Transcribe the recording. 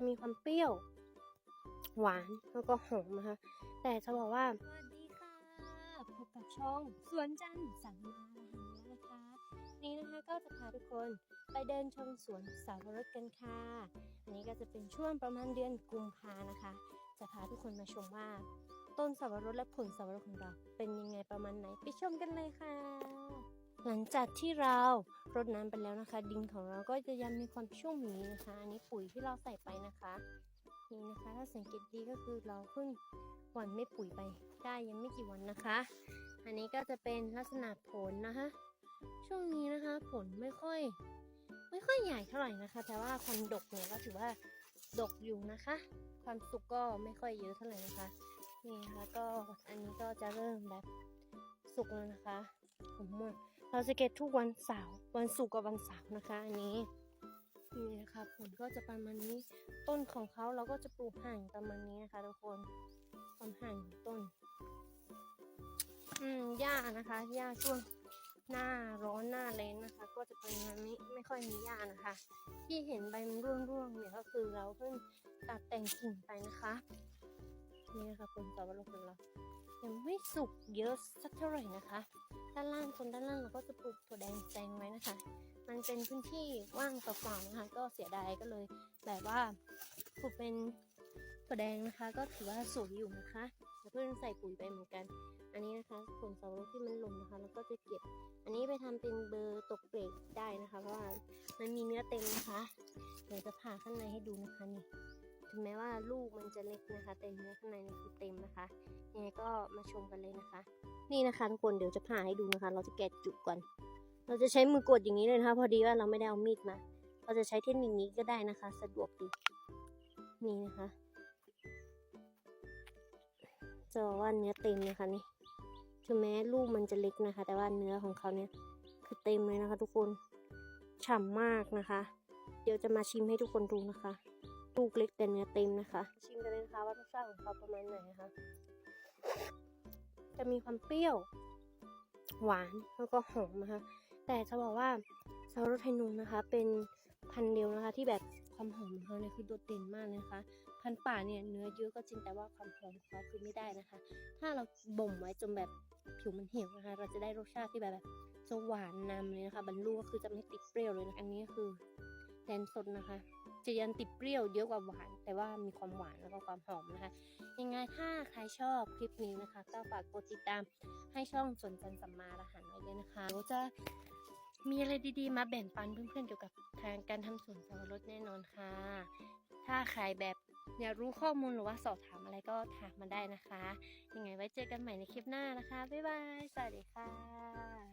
จะมีความเปรี้ยว หวานแล้วก็หอมนะคะ แต่จะบอกว่า สวัสดีค่ะ พบกับช่องสวนจันทร์สังมาห่งนี้นะคะ นี่นะคะก็จะพาทุกคนไปเดินชมสวนสาวรสกันค่ะ อันนี้ก็จะเป็นช่วงประมาณเดือนกุมภานะคะ จะพาทุกคนมาชมว่า ต้นสาวรสและผลสาวรสของเรา เป็นยังไงประมาณไหนไปชมกันเลยค่ะ หลังจากที่เรารดน้ำไปแล้วนะคะ ดินของเราก็จะยังมีความชุ่มอยู่นี้นะคะ อันนี้ปุ๋ยที่เราใส่ไปนะคะนี่นะคะถ้าสังเกตดีก็คือเราเพิ่งหว่านไม่ปุ๋ยไปได้ยังไม่กี่วันนะคะ อันนี้ก็จะเป็นลักษณะผลนะคะ ช่วงนี้นะคะผลไม่ค่อย ไม่ค่อยใหญ่เท่าไหร่นะคะ แต่ว่าความดกเนี่ยก็ถือว่าดกอยู่นะคะ ความสุกก็ไม่ค่อยเยอะเท่าไหร่นะคะ นี่นะคะก็อันนี้ก็จะเริ่มแบบสุกแล้วนะคะผมว่าเราจะเก็บทุกวันเสาร์วันศุกร์กับวันเสาร์นะคะ อันนี้นี่นะคะผลก็จะประมาณนี้ต้นของเขาเราก็จะปลูกห่างประมาณนี้นะคะทุกคนความห่างของต้น อืมหญ้านะคะหญ้าช่วงหน้าร้อนหน้าแรงนะคะ ก็จะเป็นแบบนี้ไม่ค่อยมีหญ้านะคะ ที่เห็นใบมันร่วงๆเนี่ยก็คือเราเพิ่งตัดแต่งกิ่งไปนะคะ นี่นะคะผลสับปะรดของเรายังไม่สุกเยอะสักเท่าไหร่นะคะ ด้านล่างคนด้านล่างเราก็จะปลูกถั่วแดงแซงไว้นะคะ มันเป็นพื้นที่ว่างเปล่าๆนะคะ ก็เสียดายก็เลยแบบว่าปลูกเป็นถั่วแดงนะคะ ก็ถือว่าสวยอยู่นะคะ เพิ่งใส่ปุ๋ยไปเหมือนกัน อันนี้นะคะผลสับปะรดที่มันหล่นนะคะ แล้วก็จะเก็บ อันนี้ไปทำเป็นเบอร์ตกเกรดได้นะคะ เพราะว่ามันมีเนื้อเต็มนะคะเดี๋ยวจะผ่าข้างในให้ดูนะคะนี่ถึงแม้ว่าลูกมันจะเล็กนะคะ แต่เนื้อข้างในนี่คือเต็มนะคะยังไงก็มาชมกันเลยนะคะ นี่นะคะทุกคนเดี๋ยวจะผ่าให้ดูนะคะ เราจะแกะจุกก่อนเราจะใช้มือกดอย่างนี้เลยนะคะ พอดีว่าเราไม่ได้เอามีดมา เราจะใช้เทคนิคนี้ก็ได้นะคะ สะดวกดีนี่นะคะ จะบอกว่าเนื้อเต็มนะคะนี่ถึงแม้ลูกมันจะเล็กนะคะ แต่ว่าเนื้อของเขาเนี่ยคือเต็มเลยนะคะ ทุกคนฉ่ำมากนะคะ เดี๋ยวจะมาชิมให้ทุกคนดูนะคะ ลูกเล็กแต่เนื้อเต็มนะคะ ชิมกันเลยนะคะว่ารสชาติของเขาประมาณไหนนะคะ จะมีความเปรี้ยว หวานแล้วก็หอมนะคะ แต่จะบอกว่าซาโรไทนูนะคะ เป็น พันเดียวนะคะ ที่แบบความหอมของเขาเนี่ยคือโดดเด่นมากเลยนะคะ พันป่าเนี่ยเนื้อเยอะก็จริงแต่ว่าความหอมของเขาคือไม่ได้นะคะ ถ้าเราบ่มไว้จนแบบผิวมันเหี่ยวนะคะ เราจะได้รสชาติที่แบบแบบจะหวานนำเลยนะคะบรรลุก็คือจะไม่ติดเปรี้ยวเลยนะอันนี้คือแดนสดนะคะ จะยังติดเปรี้ยวเยอะกว่าหวาน แต่ว่ามีความหวานแล้วก็ความหอมนะคะ ยังไงถ้าใครชอบคลิปนี้นะคะ ก็ฝากกดติดตามให้ช่องสวนจันสัมมาอาหารไว้ด้วยนะคะเราจะมีอะไรดีๆ มาแบ่งปันเพื่อนๆเกี่ยวกับ ทางการทำสวนสับปะรดแน่นอนค่ะ ถ้าใครแบบอยากรู้ข้อมูลหรือว่าสอบถามอะไรก็ถามมาได้นะคะ ยังไงไว้เจอกันใหม่ในคลิปหน้านะคะ บ๊ายบาย สวัสดีค่ะ